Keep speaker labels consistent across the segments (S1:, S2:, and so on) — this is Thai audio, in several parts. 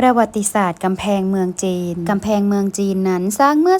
S1: ประวัติศาสตร์กำแพงเมืองจีน กำแพงเมืองจีนนั้นสร้างเมื่อ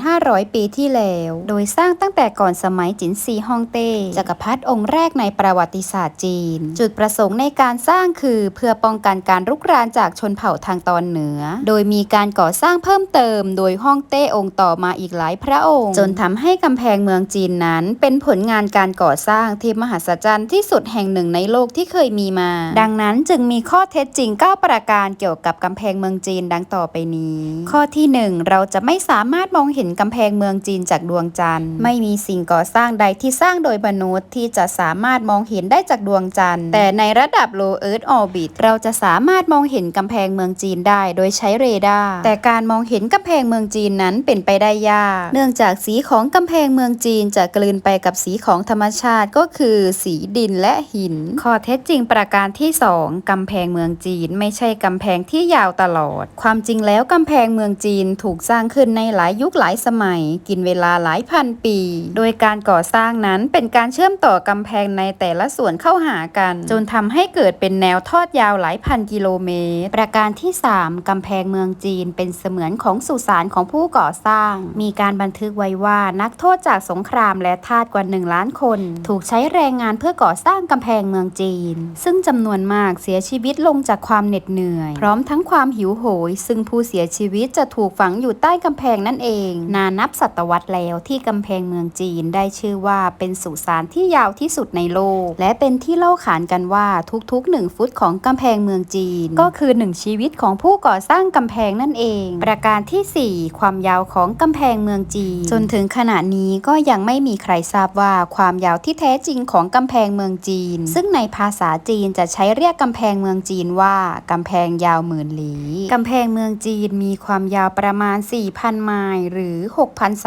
S1: 2,500 ปีที่แล้ว โดยสร้างตั้งแต่ก่อนสมัยจินซีฮ่องเต้จักรพรรดิองค์แรกในประวัติศาสตร์จีน จุดประสงค์ในการสร้างคือเพื่อป้องกันการรุกรานจากชนเผ่าทางตอนเหนือ โดยมีการก่อสร้างเพิ่มเติม โดยฮ่องเต้องค์ต่อมาอีกหลายพระองค์ จนทำให้กำแพงเมืองจีนนั้น เป็นผลงานการก่อสร้างที่มหัศจรรย์ที่สุดแห่งหนึ่งในโลกที่เคยมีมา ดังนั้นจึงมีข้อเท็จจริง 9 ประการเกี่ยวกับกำแพงเมืองจีนดังต่อไปนี้ ข้อที่ 1 เราจะไม่สามารถมองเห็นกำแพงเมืองจีนจากดวงจันทร์ ไม่มีสิ่งก่อสร้างใดที่สร้างโดยมนุษย์ที่จะสามารถมองเห็นได้จากดวงจันทร์ แต่ในระดับ low earth orbit เราจะสามารถมองเห็นกำแพงเมืองจีนได้โดยใช้เรดาร์แต่การมองเห็นกำแพงเมืองจีนนั้นเป็นไปได้ยาก เนื่องจากสีของกำแพงเมืองจีนจะกลืนไปกับสีของธรรมชาติก็คือสีดินและหิน ข้อเท็จจริงประการที่ 2 กำแพงเมืองจีนไม่ใช่กำแพงที่ยาวตลอด ความจริงแล้วกำแพงเมืองจีนถูกสร้างขึ้นในหลายยุคหลายสมัย กินเวลาหลายพันปี โดยการก่อสร้างนั้นเป็นการเชื่อมต่อกำแพงในแต่ละส่วนเข้าหากัน จนทำให้เกิดเป็นแนวทอดยาวหลายพันกิโลเมตร ประการที่ 3 กำแพงเมืองจีนเป็นเสมือนของสุสานของผู้ก่อสร้าง มีการบันทึกไว้ว่านักโทษจากสงครามและทาสกว่า 1 ล้านคน ถูกใช้แรงงานเพื่อก่อสร้างกำแพงเมืองจีน ซึ่งจำนวนมากเสียชีวิตลงจากความเหน็ดเหนื่อย พร้อมทั้งความหิวโหย ซึ่งผู้เสียชีวิตจะถูกฝังอยู่ใต้กำแพงนั่นเอง นานับศตวรรษแล้วที่กำแพงเมืองจีนได้ชื่อว่าเป็นสุสานที่ยาวที่สุดในโลก และเป็นที่เล่าขานกันว่าทุกๆ 1 ฟุตของกำแพงเมืองจีน ก็คือ 1 ชีวิตของผู้ก่อสร้างกำแพงนั่นเอง ประการทีสี่4 ความยาวของกำแพงเมืองจีน จนถึงขณะนี้ก็ยังไม่มีใครทราบว่าความยาวที่แท้จริงของกำแพงเมืองจีน ซึ่งในภาษาจีนจะใช้เรียกกำแพงเมืองจีนว่ากำแพงยาวหมื่นหลีกำแพงเมืองจีนมีความยาวประมาณ 4,000 ไมล์หรือ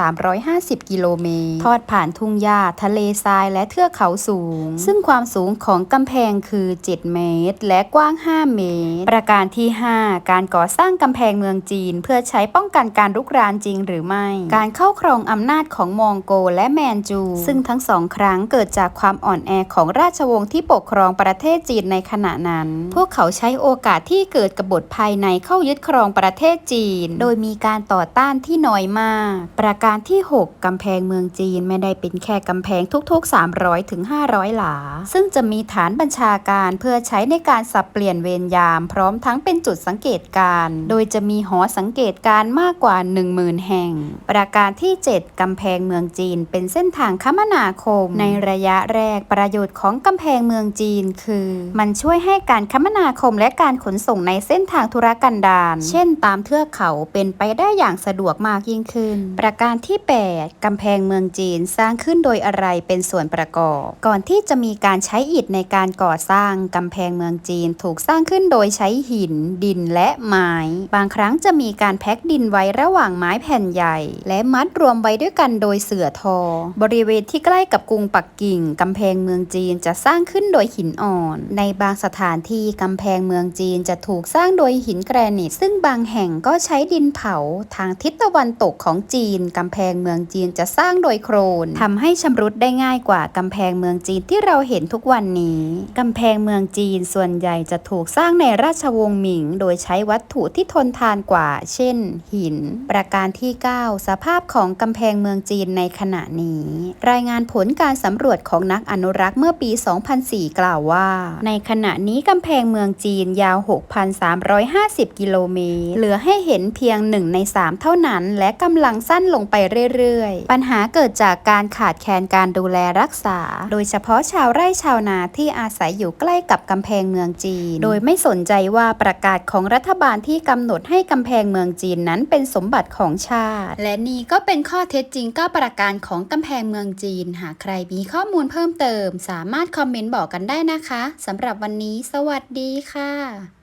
S1: 6,350 กิโลเมตร ทอดผ่านทุ่งหญ้าทะเลทรายและเทือกเขาสูง ซึ่งความสูงของกำแพงคือ 7 เมตร และกว้าง 5 เมตร ประการที่ 5 การก่อสร้างกำแพงเมืองจีน เพื่อใช้ป้องกันการรุกรานจริงหรือไม่ การเข้าครองอำนาจของมองโกและแมนจู ซึ่งทั้งสองครั้งเกิดจากความอ่อนแอของราชวงศ์ที่ปกครองประเทศจีนในขณะนั้น พวกเขาใช้โอกาสที่เกิดกบฏภายในเข้ายึดครองประเทศจีน โดยมีการต่อต้านที่น้อยมาก ประการที่ 6 กำแพงเมืองจีนไม่ได้เป็นแค่กำแพงทุก ๆ 300ถึง500 หลา ซึ่งจะมีฐานบัญชาการเพื่อใช้ในการสับเปลี่ยนเวรยาม พร้อมทั้งเป็นจุดสังเกตการ โดยจะมีหอสังเกตการมากกว่า 10,000 แห่ง ประการที่ 7 กำแพงเมืองจีน เป็นเส้นทางคมนาคม ในระยะแรกประโยชน์ของกำแพงเมืองจีน คือ มันช่วยให้การคมนาคมและการขนส่งในเส้นทางธุรกันดารเช่นตามเทือกเขาเป็นไปได้อย่างสะดวกมากยิ่งขึ้น ประการที่ 8 กำแพงเมืองจีนสร้างขึ้นโดยอะไรเป็นส่วนประกอบ ก่อนที่จะมีการใช้อิฐในการก่อสร้างกำแพงเมืองจีนถูกสร้างขึ้นโดยใช้หิน ดินและไม้ บางครั้งจะมีการแพ็กดินไว้ระหว่างไม้แผ่นใหญ่ และมัดรวมไว้ด้วยกันโดยเสื่อทอ บริเวณที่ใกล้กับกรุงปักกิ่งกำแพงเมืองจีนจะสร้างขึ้นโดยหินอ่อน ในบางสถานที่กำแพงเมืองจีนจะถูกสร้างโดยยหินแกรนิตซึ่งบางแห่งก็ใช้ดินเผาทางทิศตะวันตกของจีนกำแพงเมืองจีนจะสร้างโดยโครนทำให้ชำรุดได้ง่ายกว่ากำแพงเมืองจีนที่เราเห็นทุกวันนี้กำแพงเมืองจีนส่วนใหญ่จะถูกสร้างในราชวงศ์หมิง โดยใช้วัตถุที่ทนทานกว่า เช่น หิน ประการที่ 9 สภาพของกำแพงเมืองจีนในขณะนี้ รายงานผลการสำรวจของนักอนุรักษ์เมื่อปี 2004 กล่าวว่า ในขณะนี้กำแพงเมืองจีนยาว6,350 กิโลเมตร เหลือให้เห็นเพียง 1 ใน 3 เท่านั้น และกำลังสั้นลงไปเรื่อยๆ ปัญหาเกิดจากการขาดแคลนการดูแลรักษา โดยเฉพาะชาวไร่ชาวนาที่อาศัยอยู่ใกล้กับกำแพงเมืองจีน โดยไม่สนใจว่าประกาศของรัฐบาลที่กำหนดให้กำแพงเมืองจีนนั้นเป็นสมบัติของชาติ และนี่ก็เป็นข้อเท็จจริงก็ประการของกำแพงเมืองจีน หากใครมีข้อมูลเพิ่มเติม สามารถคอมเมนต์บอกกันได้นะคะสำหรับวันนี้ สวัสดีค่ะ